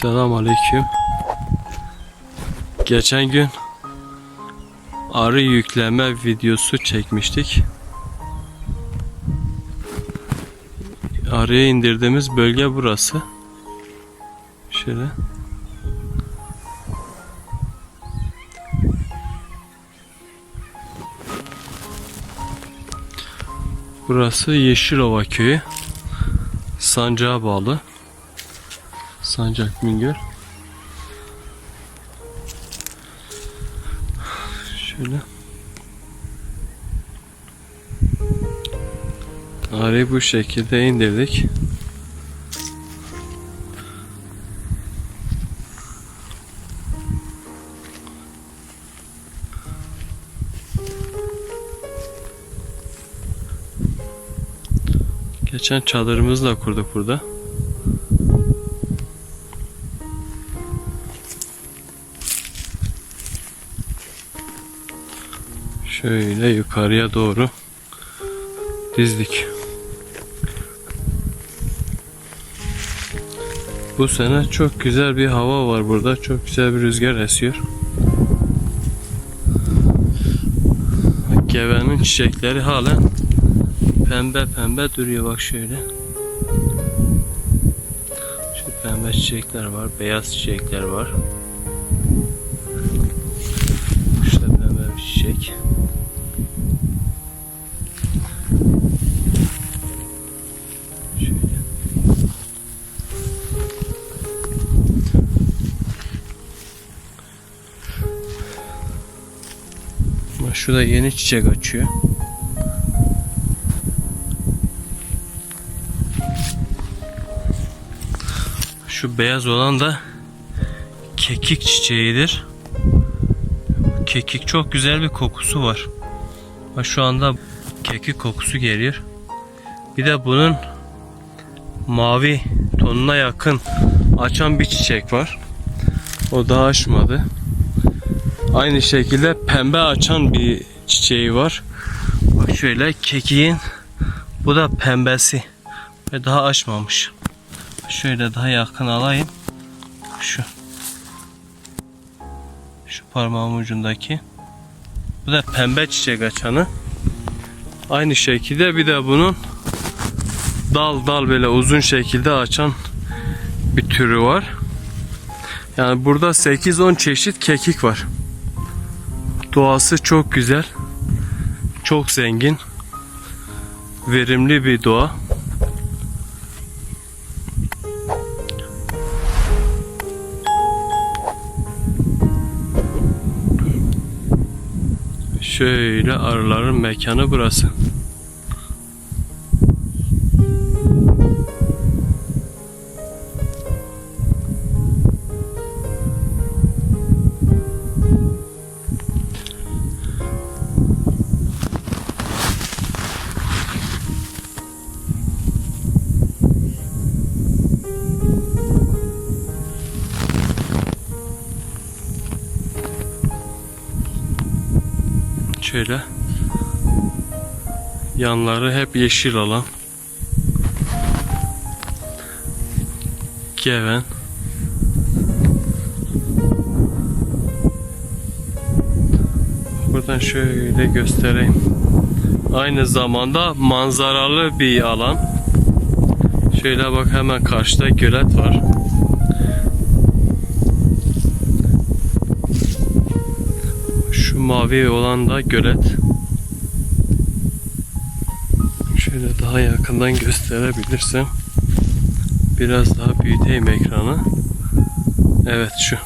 Selam aleyküm. Geçen gün arı yükleme videosu çekmiştik. Arıya indirdiğimiz bölge burası. Şöyle. Burası Yeşilova köyü. Sancağa bağlı. Sancak Mingöl. Şöyle. Arayı bu şekilde indirdik. Geçen çadırımızı da kurduk burada. Şöyle yukarıya doğru dizdik. Bu sene çok güzel bir hava var burada. Çok güzel bir rüzgar esiyor. Gevenin çiçekleri halen pembe pembe duruyor bak şöyle. Şu pembe çiçekler var, beyaz çiçekler var. Şurada yeni çiçek açıyor. Şu beyaz olan da kekik çiçeğidir. Kekik çok güzel bir kokusu var. Şu anda kekik kokusu geliyor. Bir de bunun mavi tonuna yakın açan bir çiçek var. O daha açmadı. Aynı şekilde pembe açan bir çiçeği var. Bak şöyle kekiğin bu da pembesi ve daha açmamış. Şöyle daha yakın alayım. Şu. Şu parmağım ucundaki. Bu da pembe çiçek açanı. Aynı şekilde bir de bunun dal dal böyle uzun şekilde açan bir türü var. Yani burada 8-10 çeşit kekik var. Doğası çok güzel. Çok zengin. Verimli bir doğa. Şöyle arıların mekanı burası. Şöyle yanları hep yeşil alan Geven Buradan şöyle göstereyim. Aynı zamanda manzaralı bir alan. Şöyle bak hemen karşıda gölet var. Şu mavi olan da gölet. Şöyle daha yakından gösterebilirsem. Biraz daha büyüteyim ekranı. Evet şu.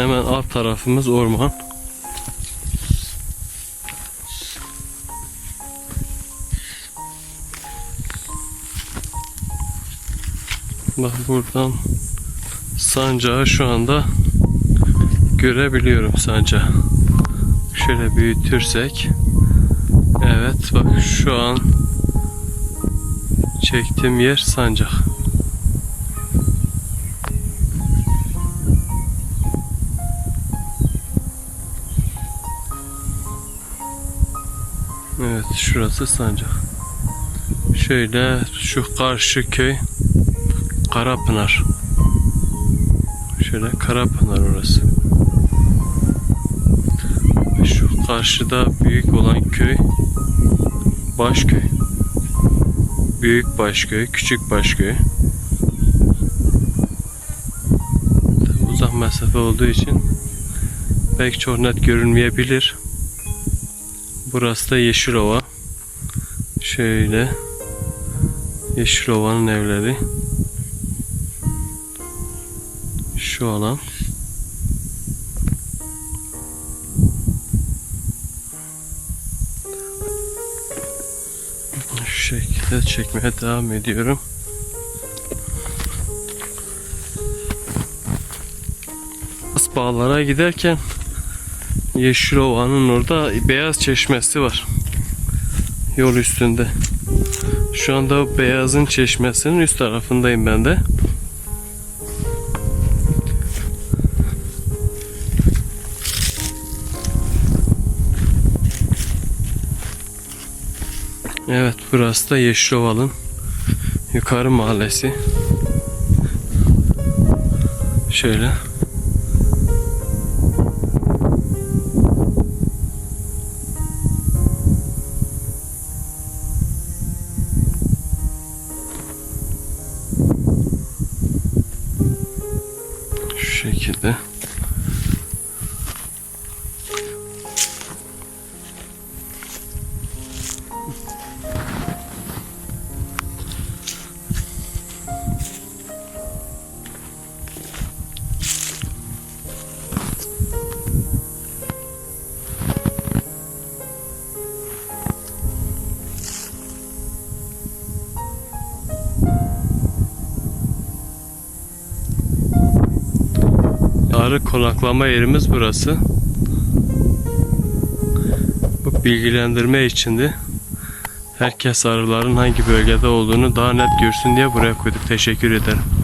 Hemen alt tarafımız orman. Bak buradan sancağı şu anda görebiliyorum sancağı. Şöyle büyütürsek. Evet bak şu an çektiğim yer sancak. Evet şurası Sancak. Şöyle şu karşı köy Karapınar. Şöyle Karapınar orası. Şu karşıda büyük olan köy Başköy. Büyük Başköy, Küçük Başköy. Uzak mesafe olduğu için pek çok net görünmeyebilir. Burası da Yeşilova. Şöyle Yeşilova'nın evleri. Şu alan. Şu şekilde çekmeye devam ediyorum. Bağlara giderken Yeşilova'nın orada beyaz çeşmesi var. Yol üstünde. Şu anda beyazın çeşmesinin üst tarafındayım ben de. Evet burası da Yeşilovalı'nın yukarı mahallesi. Şöyle. Arı konaklama yerimiz burası. Bu bilgilendirme içindi. Herkes arıların hangi bölgede olduğunu daha net görsün diye buraya koyduk. Teşekkür ederim.